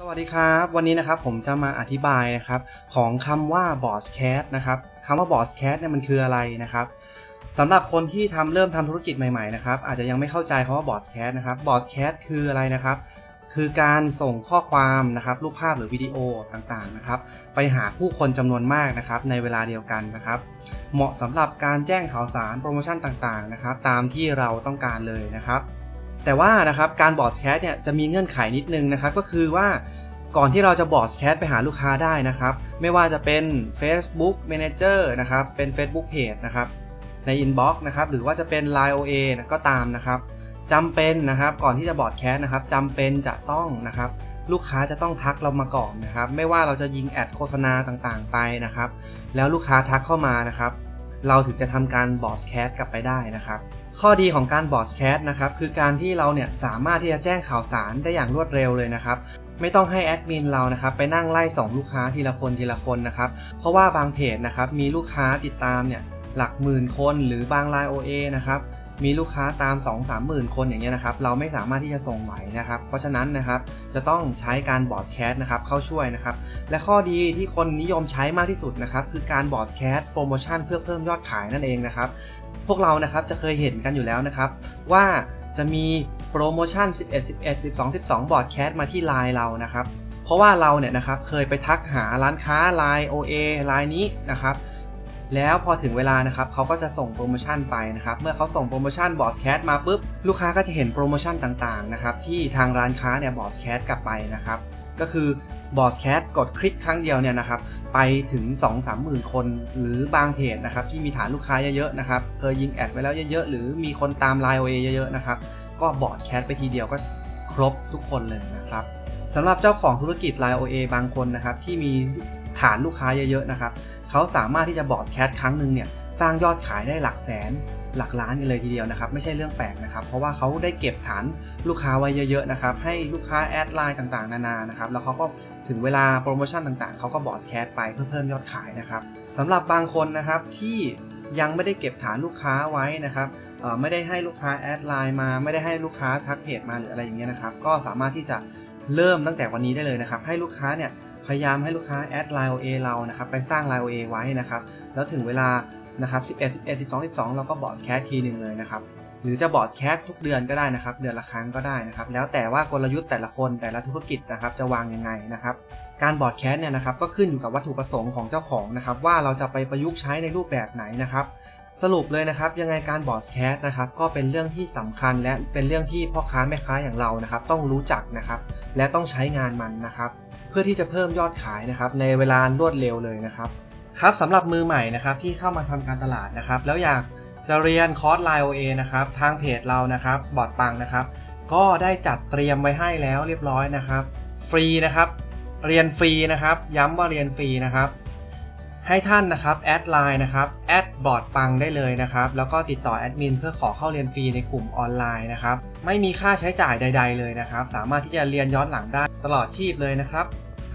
สวัสดีครับ วันนี้นะครับผมจะมาอธิบายนะครับของคำว่า boss cat นะครับคำว่า boss cat เนี่ยมันคืออะไรนะครับสำหรับคนที่ทำเริ่มทำธุรกิจใหม่ๆนะครับอาจจะยังไม่เข้าใจคำว่า boss cat นะครับ boss cat คืออะไรนะครับ คือการส่งข้อความนะครับรูปภาพหรือวิดีโอต่างๆนะครับไปหาผู้คนจำนวนมากนะครับในเวลาเดียวกันนะครับ เหมาะสำหรับการแจ้งข่าวสารโปรโมชั่นต่างๆนะครับตามที่เราต้องการเลยนะครับ แต่ว่านะครับการบอสแคสเนี่ยจะมีเงื่อนไขนิดนึงนะครับก็คือว่าก่อนที่เราจะบอสแคสไปหาลูกค้าได้นะครับ ไม่ว่าจะเป็น Facebook Manager นะครับเป็น Facebook Page นะครับใน Inbox นะครับหรือว่าจะเป็น Line OA นะก็ตามนะครับจำเป็นนะครับก่อนที่จะบอสแคสนะครับจำเป็นจะต้องนะครับลูกค้าจะต้องทักเรามาก่อนนะครับ ไม่ว่าเราจะยิงแอดโฆษณาต่างๆ ไปนะครับ แล้วลูกค้าทักเข้ามานะครับ เราถึงจะทำการบอสแคสกลับไปได้นะครับ ข้อดีของการบอสแคสนะครับคือการที่เราเนี่ยสามารถที่จะแจ้งข่าวสารได้อย่างรวดเร็วเลยนะครับไม่ต้องให้แอดมินเรานะครับไปนั่งไล่ส่งลูกค้าทีละคนทีละคนนะครับเพราะว่าบางเพจนะครับมีลูกค้าติดตามเนี่ยหลักหมื่นคนหรือบางไลน์ OA นะครับ มีลูกค้าตาม 2 3 หมื่นคนอย่างเงี้ยนะครับ เราไม่สามารถที่จะส่งไหวนะครับ เพราะฉะนั้นนะครับ จะต้องใช้การบอสแคสนะครับเข้าช่วยนะครับ และข้อดีที่คนนิยมใช้มากที่สุดนะครับคือการบอสแคสโปรโมชั่นเพื่อเพิ่มยอดขายนั่นเองนะครับ พวกเรานะครับจะเคยเห็นกันอยู่แล้วนะครับ ว่าจะมีโปรโมชั่น 11 11 12 12 บอร์ดแคสมาที่ไลน์เรานะครับ เพราะว่าเราเนี่ยนะครับเคยไปทักหาร้านค้าไลน์ OA ไลน์นี้นะครับ แล้วพอถึงเวลานะครับเขาก็จะส่งโปรโมชั่นไปนะครับเมื่อเขาส่งโปรโมชั่นบอร์ดแคสมาปุ๊บลูกค้าก็จะเห็นโปรโมชั่นต่างๆนะครับที่ทางร้านค้าเนี่ยบอร์ดแคสกลับไปนะครับก็คือบอสแคสกดคลิกครั้งเดียวเนี่ยนะครับไปถึง 2 3 หมื่นคน หรือบางเพจนะครับที่มีฐานลูกค้าเยอะๆนะครับเคยยิงแอดไว้แล้วเยอะๆ หรือมีคนตามไลน์โอเอเยอะๆนะครับก็บอสแคสไปทีเดียวก็ครบทุกคนเลยนะครับสำหรับเจ้าของธุรกิจ Line OA บางคนนะครับที่มี ฐานลูกค้าเยอะๆนะครับเขาสามารถที่จะบอสแคสครั้งหนึ่งเนี่ยสร้างยอดขายได้หลักแสนหลักล้านกันเลยทีเดียวนะครับไม่ใช่เรื่องแปลกนะครับเพราะว่าเขาได้เก็บฐานลูกค้าไว้เยอะๆนะครับให้ลูกค้าแอดไลน์ต่างๆ นานานะครับแล้วเขาก็ถึงเวลาโปรโมชั่นต่างๆเขาก็บอสแคสไปเพื่อเพิ่มยอดขายนะครับสำหรับบางคนนะครับที่ยังไม่ได้เก็บฐานลูกค้าไว้นะครับไม่ได้ให้ลูกค้าแอดไลน์มา ไม่ได้ให้ลูกค้าทักเพจมาหรืออะไรอย่างเงี้ยนะครับก็สามารถที่จะเริ่มตั้งแต่วันนี้ได้เลยนะครับให้ลูกค้าเนี่ย พยายามให้ลูกค้าแอดไลน์ OA เรานะครับไปสร้างไลน์ OA ไว้นะครับแล้วถึงเวลานะครับ11 11 12 12 เราก็บอร์ดแคสทีหนึ่งเลยนะครับหรือจะบอร์ดแคสทุกเดือนก็ได้นะครับ เดือนละครั้งก็ได้นะครับ แล้วแต่ว่ากลยุทธ์แต่ละคนแต่ละธุรกิจนะครับ จะวางยังไงนะครับ การบอร์ดแคสเนี่ยนะครับก็ขึ้นอยู่กับวัตถุประสงค์ของเจ้าของนะครับ ว่าเราจะไปประยุกต์ใช้ในรูปแบบไหนนะครับสรุปเลยนะครับยังไงการบอร์ดแคสนะครับก็เป็นเรื่องที่สำคัญและเป็นเรื่องที่พ่อค้าแม่ค้าอย่างเรานะครับ ต้องรู้จักนะครับ และต้องใช้งานมันนะครับ พื่อที่จะเพิ่มยอดขายนะครับในเวลารวดเร็วเลยนะครับครับสำหรับมือใหม่นะครับที่เข้ามาทำการตลาดนะครับ แล้วอยากจะเรียนคอร์ส Line OA นะครับทางเพจเรานะครับบอร์ดปังนะครับ ก็ได้จัดเตรียมไว้ให้แล้วเรียบร้อยนะครับ ฟรีนะครับ เรียนฟรีนะครับ ย้ำว่าเรียนฟรีนะครับ ให้ท่านนะครับแอดไลน์นะครับแอดบอร์ดปังได้เลยนะครับ แล้วก็ติดต่อแอดมินเพื่อขอเข้าเรียนฟรีในกลุ่มออนไลน์นะครับ ไม่มีค่าใช้จ่ายใด ๆ เลยนะครับ สามารถที่จะเรียนย้อนหลังได้ตลอดชีพเลยนะครับ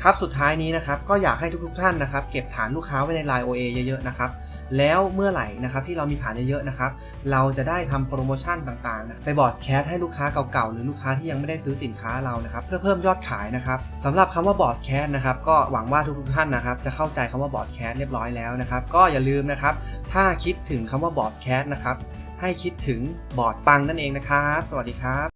ครับสุดท้ายนี้นะครับก็อยากให้ทุกๆท่านนะครับเก็บฐานลูกค้าไว้ใน Line OA เยอะๆนะครับแล้วเมื่อไหร่นะครับที่เรามีฐานเยอะๆนะครับเราจะได้ทำโปรโมชั่นต่างๆนะไปบอร์ดแคสให้ลูกค้าเก่าๆหรือลูกค้าที่ยังไม่ได้ซื้อสินค้าเรานะครับเพื่อเพิ่มยอดขายนะครับสำหรับคำว่าบอร์ดแคสนะครับก็หวังว่าทุกๆท่านนะครับจะเข้าใจคำว่าบอร์ดแคสเรียบร้อยแล้วนะครับก็อย่าลืมนะครับถ้าคิดถึงคำว่าบอร์ดแคสนะครับให้คิดถึงบอร์ดปังนั่นเองนะครับ สวัสดีครับ